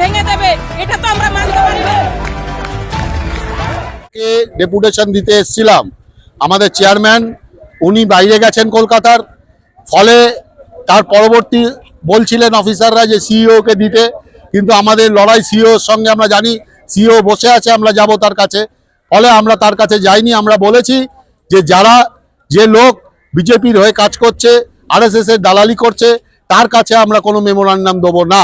ভেঙে দেবে। এটা তো আমরা মানতে পারি না। ডেপুটেশন দিতে এসেছিলাম? আমাদের চেয়ারম্যান, উনি বাইরে গেছেন কলকাতার। ফলে তার পরবর্তী বলছিলেন অফিসাররা যে সিইওকে দিতে। কিন্তু আমাদের লড়াই সিইওর সঙ্গে আমরা জানি সিইও বসে আছে, আমরা যাব তার কাছে। ফলে আমরা তার কাছে যাইনি, আমরা বলেছি যে যারা, যে লোক বিজেপির হয়ে কাজ করছে আরএসএস এর দালালি করছে, তার কাছে আমরা কোনো মেমোরান্ডাম দেবো না।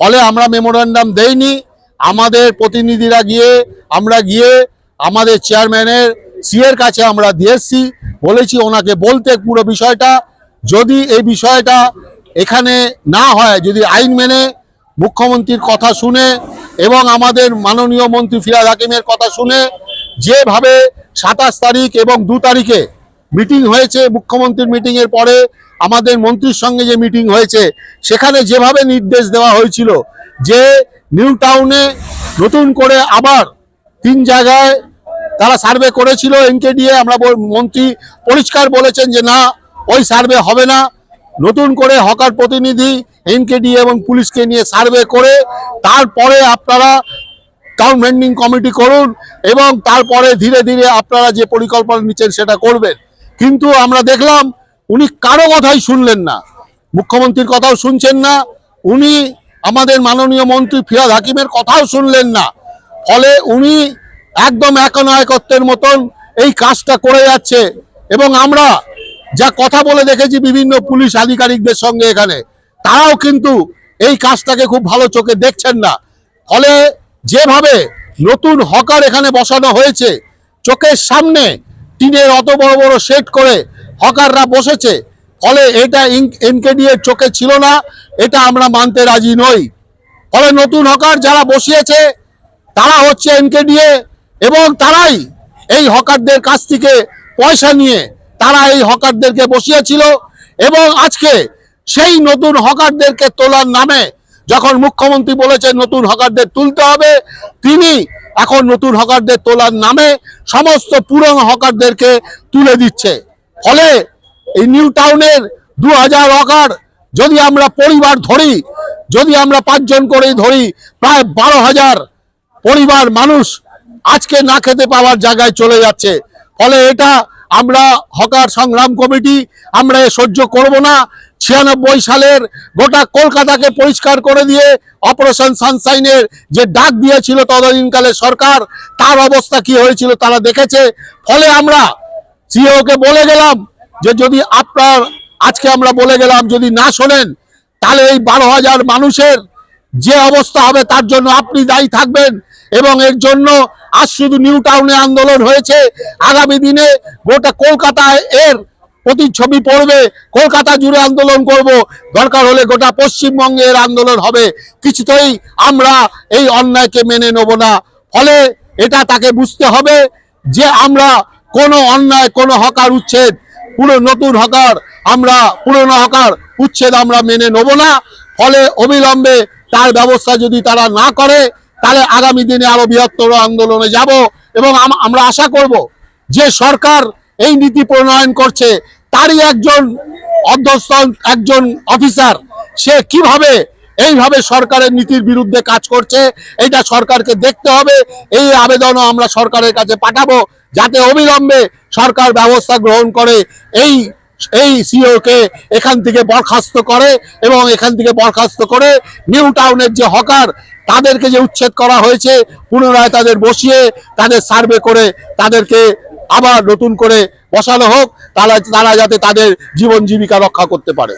ফলে আমরা মেমোরান্ডাম দেইনি। আমাদের প্রতিনিধিরা গিয়ে, আমরা গিয়ে আমাদের চেয়ারম্যানের সিএর কাছে আমরা দিয়ে দিয়েছি বলেছি ওনাকে বলতে পুরো বিষয়টা। যদি এই বিষয়টা এখানে না হয়, যদি আইন মেনে মুখ্যমন্ত্রীর কথা শুনে এবং আমাদের মাননীয় মন্ত্রী ফিরাদ হাকিমের কথা শুনে যেভাবে সাতাশ তারিখ এবং দু তারিখে মিটিং হয়েছে, মুখ্যমন্ত্রীর মিটিংয়ের পরে আমাদের মন্ত্রীর সঙ্গে যে মিটিং হয়েছে, সেখানে যেভাবে নির্দেশ দেওয়া হয়েছিল, যে নিউ টাউনে নতুন করে আবার তিন জায়গায় তারা সার্ভে করেছিল এনকেডিএ, আমরা মন্ত্রী পরিষ্কার বলেছেন যে না, ওই সার্ভে হবে না। নতুন করে হকার প্রতিনিধি এনকেডি এবং পুলিশকে নিয়ে সার্ভে করে, তারপরে আপনারা টাউন ভেন্ডিং কমিটি করুন এবং তারপরে ধীরে ধীরে আপনারা যে পরিকল্পনা নিচ্ছেন সেটা করবেন। কিন্তু আমরা দেখলাম উনি কারও কথাই শুনলেন না। মুখ্যমন্ত্রীর কথাও শুনছেন না। উনি আমাদের মাননীয় মন্ত্রী ফিরাদ হাকিমের কথাও শুনলেন না। ফলে উনি একদম একনায়কত্বের মতন এই কাজটা করে যাচ্ছে এবং আমরা যা কথা বলে দেখেছি বিভিন্ন পুলিশ আধিকারিকদের সঙ্গে এখানে, তারাও কিন্তু এই কাজটাকে খুব ভালো চোখে দেখছেন না। ফলে যেভাবে নতুন হকার এখানে বসানো হয়েছে, চোখের সামনে টিনের অত বড় বড় সেট করে হকাররা বসেছে। ফলে এটা এনকেডি এর চোখে ছিল না, এটা আমরা মানতে রাজি নই। ফলে নতুন হকার যারা বসিয়েছে, তারা হচ্ছে এনকেডিএ এবং তারাই এই হকারদের কাছ থেকে পয়সা নিয়ে তারা এই হকারদেরকে বসিয়েছিল এবং আজকে সেই নতুন হকারদেরকে তোলার নামে যখন মুখ্যমন্ত্রী বলেছেন নতুন হকারদের তুলতে হবে, তিনি এখন নতুন হকারদের তোলার নামে সমস্ত পুরনো হকারদেরকে তুলে দিচ্ছে। ফলে এই নিউ টাউনের দু হাজার হকার যদি আমরা পরিবার ধরি, যদি আমরা পাঁচজন করেই ধরি, প্রায় বারো হাজার পরিবার মানুষ আজকে না খেতে পাওয়ার জায়গায় চলে যাচ্ছে। ফলে এটা আমরা হকার সংগ্রাম কমিটি, আমরা সহ্য করব না। ছিয়ানব্বই সালের গোটা কলকাতাকে পরিষ্কার করে দিয়ে অপারেশন সানসাইনের যে ডাক দিয়েছিল তদানীনকালে সরকার, তার অবস্থা কি হয়েছিল তারা দেখেছে। ফলে আমরা সিওকে বলে গেলাম যে যদি আপনার, আজকে আমরা বলে গেলাম যদি না শোনেন, তাহলে এই বারো হাজার মানুষের যে অবস্থা হবে তার জন্য আপনি দায়ী থাকবেন এবং এর জন্য আজ শুধু নিউ টাউনে আন্দোলন হয়েছে। আগামী দিনে গোটা কলকাতায় এর প্রতিচ্ছবি পড়বে। কলকাতা জুড়ে আন্দোলন করব। দরকার হলে গোটা পশ্চিমবঙ্গে এর আন্দোলন হবে। কিছুতেই আমরা এই অন্যায়কে মেনে নেব না। ফলে এটা তাকে বুঝতে হবে যে আমরা কোনো অন্যায়, কোনো হকার উচ্ছেদ, পুরো নতুন হকার আমরা, পুরনো হকার উচ্ছেদ আমরা মেনে নেব না। ফলে অবিলম্বে তার ব্যবস্থা যদি তারা না করে, তাহলে আগামী দিনে আরও বৃহত্তর আন্দোলনে যাব এবং আমরা আশা করব যে সরকার এই নীতি প্রণয়ন করছে, তারই একজন অধ্যস্থ একজন অফিসার, সে কীভাবে এইভাবে সরকারের নীতির বিরুদ্ধে কাজ করছে এটা সরকারকে দেখতে হবে। এই আবেদনও আমরা সরকারের কাছে পাঠাবো, যাতে অবিলম্বে সরকার ব্যবস্থা গ্রহণ করে, এই এই সিওকে এখান থেকে বরখাস্ত করে এবং এখান থেকে বরখাস্ত করে নিউ টাউনের যে হকার, তাদেরকে যে উচ্ছেদ করা হয়েছে, পুনরায় তাদের বসিয়ে, তাদের সার্ভে করে, তাদেরকে আবার নতুন করে বসানো হোক, তারা তারা যাতে তাদের জীবন জীবিকা রক্ষা করতে পারে।